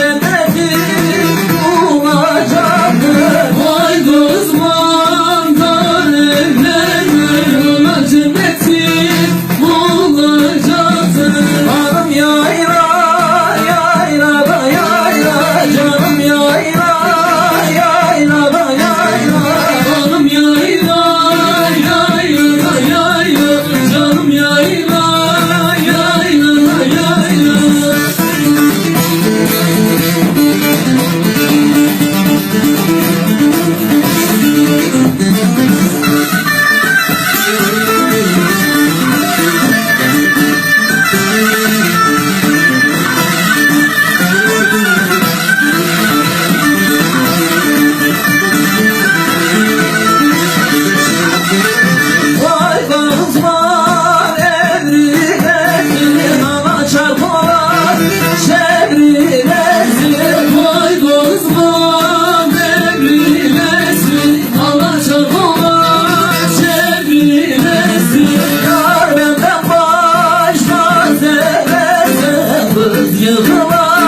Bayramdan seversen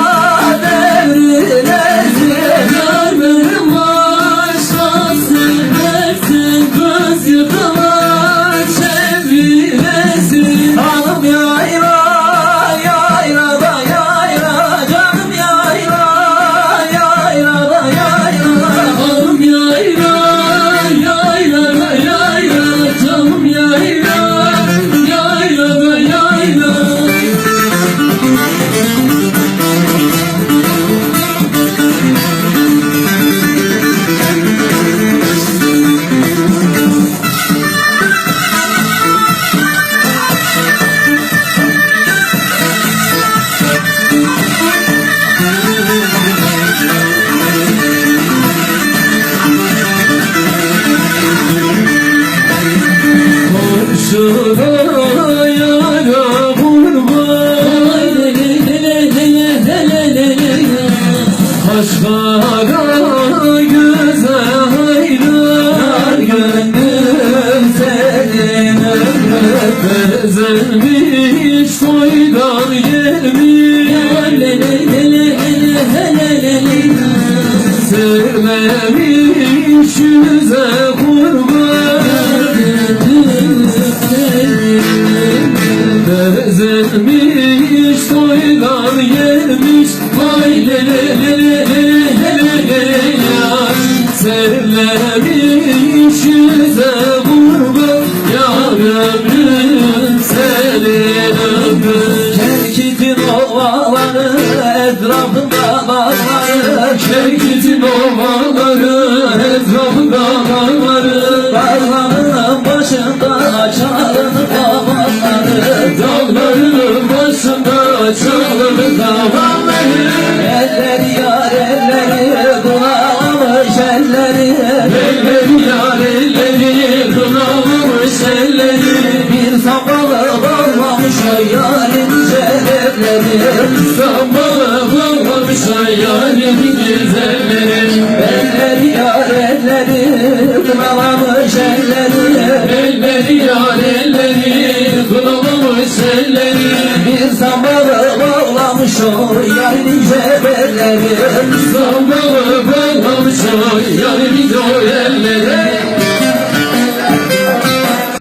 Komşulara yara kurban Kaşkara göze hayran Gönlüm senin Bezelmiş soydan gelmiş Sevmemiş yüze kurban Bezelmiş soydan gelmiş Vay le le le le le le le ya Sevmemiş yüze kurban Ya ömrüm senin ömrün. Kerkitin ovaları etrafında bağları Kerkitin ovaları başında çalın kavalları Elleri yar elleri kulağımış elleri Elleri yar elleri kulağımış elleri Bir sakalı bağlamış o yarın celepleri Sakalı bağlamış o yarın güzelleri. Elleri yar elleri kulağımış Elleri Ellerim zamanı ben amca